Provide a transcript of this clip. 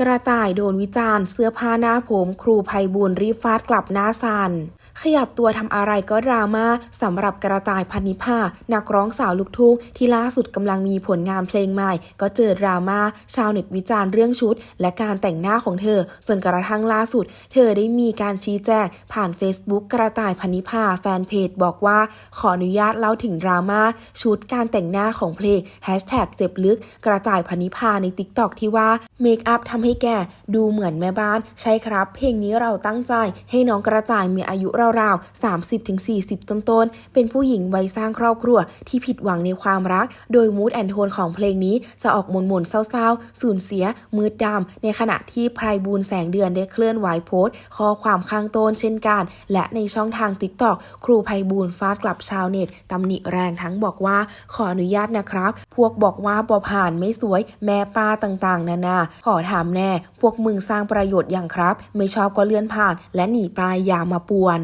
กระต่ายโดนวิจารณ์เสื้อผ้าหน้าผม ครูภัยบุญรีฟาดกลับหน้าซันขยับตัวทำอะไรก็ดราม่าสำหรับกระต่ายพันนิพานักร้องสาวลูกทุ่งที่ล่าสุดกำลังมีผลงานเพลงใหม่ ก็เจอดราม่าชาวเน็ตวิจารณ์เรื่องชุด และการแต่งหน้าของเธอ จนกระทั่งล่าสุด เธอได้มีการชี้แจงผ่าน Facebook กระต่ายพันนิพาแฟนเพจบอกว่า ขออนุญาตเล่าถึงดราม่าชุดการแต่งหน้าของเพลง Hashtag เจ็บลึกกระต่ายพันนิพาใน TikTok ที่ว่า เมคอัพทำให้แกดูเหมือนแม่บ้าน ใช่ครับ เพลงนี้เราตั้งใจให้น้องกระต่ายมีอายุราวๆ 30-40 ต้นๆ เป็นผู้หญิงวัยสร้างครอบครัว ที่ผิดหวังในความรัก โดยมูดแอนโทนของเพลงนี้จะออกหม่นๆเศร้าๆ สูญเสีย มืดดำ ในขณะที่ไพรบูลแสงเดือนได้เคลื่อนไหวโพสต์ข้อความข้างต้นเช่นกัน และในช่องทางติ๊กตอกครูไพบูลฟาดกลับชาวเน็ตตำหนิแรงทั้งบอกว่าขออนุญาตนะครับ พวกบอกว่าบอผ่านไม่สวยแม่ป้าต่างๆ นานาขอถามแน่ พวกมึงสร้างประโยชน์อย่างครับ ไม่ชอบก็เลื่อนผ่าน และหนีไปอย่ามาป่วน